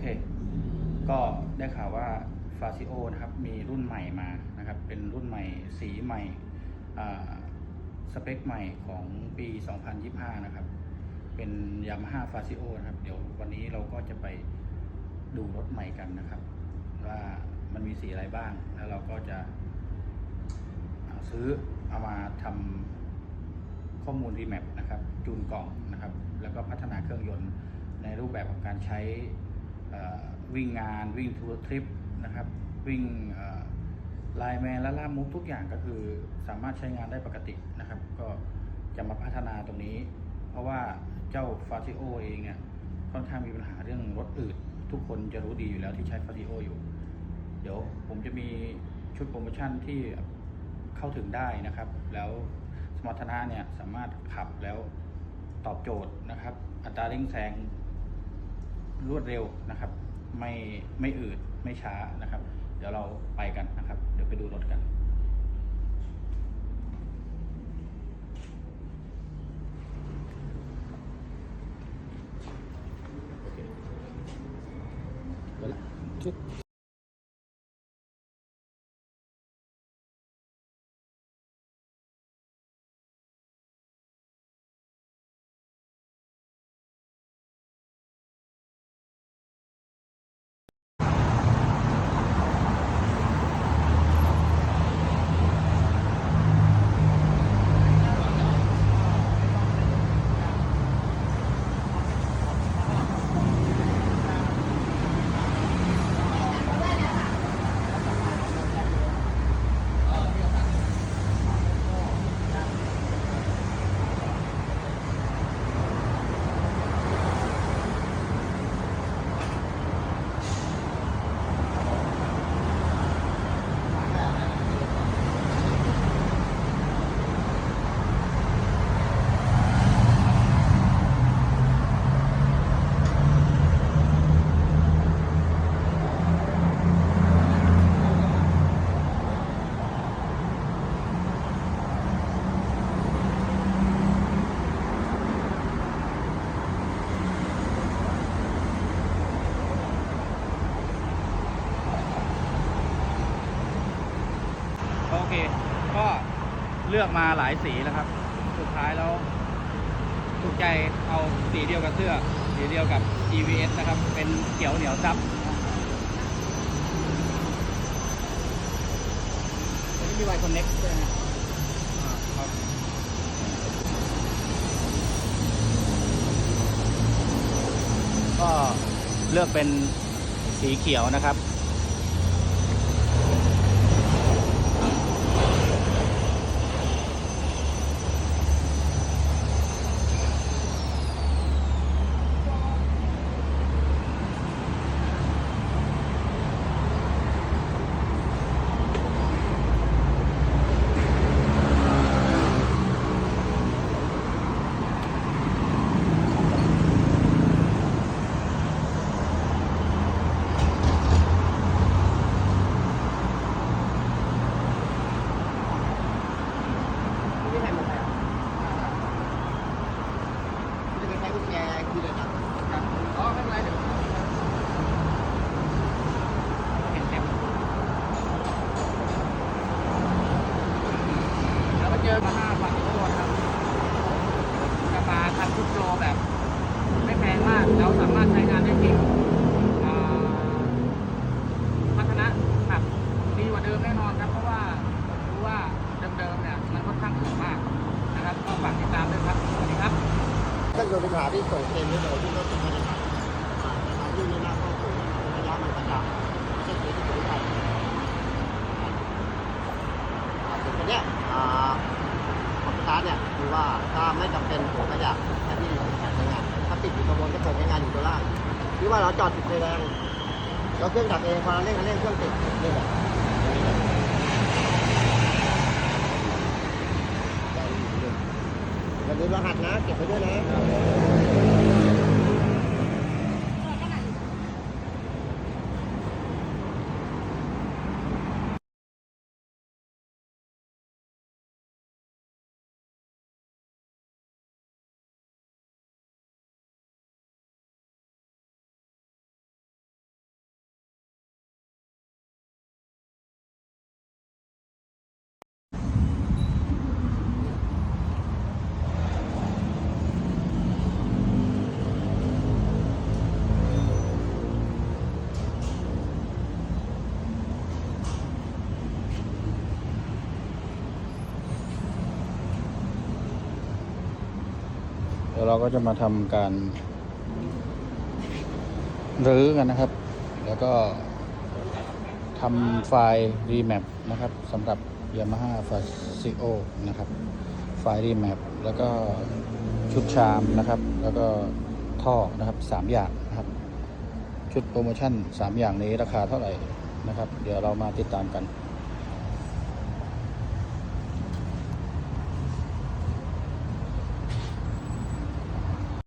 เค ก็ได้ข่าวว่าฟาซิโอนะครับมีรุ่นใหม่มานะครับ เป็นรุ่นใหม่สีใหม่สเปคใหม่ของปี 2025 นะครับ เป็นยามาฮ่าฟาซิโอนะครับ เดี๋ยววันนี้เราก็จะไปดูรถใหม่กันนะครับ ว่ามันมีสีอะไรบ้าง แล้วเราก็จะซื้อเอามาทำข้อมูลรีแมปนะครับ จูนกล่องนะครับ แล้วก็พัฒนาเครื่องยนต์ในรูปแบบของการใช้ วิ่งงานวิ่งทัวร์ทริปนะครับ วิ่งไลน์แมนและล่ามุกทุกอย่างก็คือสามารถใช้งานได้ปกตินะครับ ก็จะมาพัฒนาตรงนี้ เพราะว่าเจ้าฟาซิโอเองเนี่ยค่อนข้างมีปัญหาเรื่องรถอืดทุกคนจะรู้ดีอยู่แล้วที่ใช้ฟาซิโออยู่ เดี๋ยวผมจะมีชุดโปรโมชั่นที่เข้าถึงได้นะครับ แล้วสมรรถนะเนี่ยสามารถขับแล้วตอบโจทย์นะครับ อัตราเร่งแซง รวดเร็วนะครับ ไม่ไม่อืดไม่ช้านะครับ เดี๋ยวเราไปกันนะครับ เดี๋ยวไปดูรถกัน โอเคไปละชุด โอเค ก็เลือกมาหลายสีแล้วครับ สุดท้ายแล้วถูกใจเอาสีเดียวกับเสื้อ สีเดียวกับ EVS นะครับ เป็นเขียวเหนียวซับตัวนี้มีไวคอนเน็กด้วยนะอ่าครับก็เลือกเป็นสีเขียวนะครับเห็นเต็มแล้วก็เจอมาห้าบาททุกคนครับจะมาคันทุกโลแบบ ไม่แพงมาก แล้วสามารถใช้งานได้จริงอ่าพัฒนะแบบดีกว่าเดิมแน่นอนครับ เพราะว่ารู้ว่าเดิมๆเนี่ยมันค่อนข้างสูงมากนะครับ ก็ฝากติดตามด้วยครับ สวัสดีครับ ถ้าเกิดปัญหาที่ส่งเกมได้เลยที่รถจะไม่ได้ขับอ่าปัญหาที่นี่น่าข้าถึงระยะมันประหยัดไม่ใช่เกียร์ที่ถึงไปอ่ถึงตัวเนี้ยอ่าคอมพิวเตอร์เนี่ยคือว่าถ้าไม่จำเป็นหัวขยับแค่ที่การใช้งานถ้าติดอยู่ข้างบนก็เกิดใช้งานอยู่ตัวล่างที่ว่าเราจอดติดไฟแดงเราเครื่องดับเองพอเราเร่งเร่งเครื่องติดนี่แหละอย่า ลืมรหัสนะ เก็บไว้ด้วยนะ เราก็จะมาทำการรื้อกันนะครับ แล้วก็ทำไฟล์ remap นะครับสำหรับ Yamaha f a s i o นะครับ ไฟล์ remap แล้วก็ชุดชามนะครับ แล้วก็ท่อนะครับสามอย่างนะครับ ชุดโปรโมชั่น 3 อย่างนี้ราคาเท่าไหร่นะครับ เดี๋ยวเรามาติดตามกัน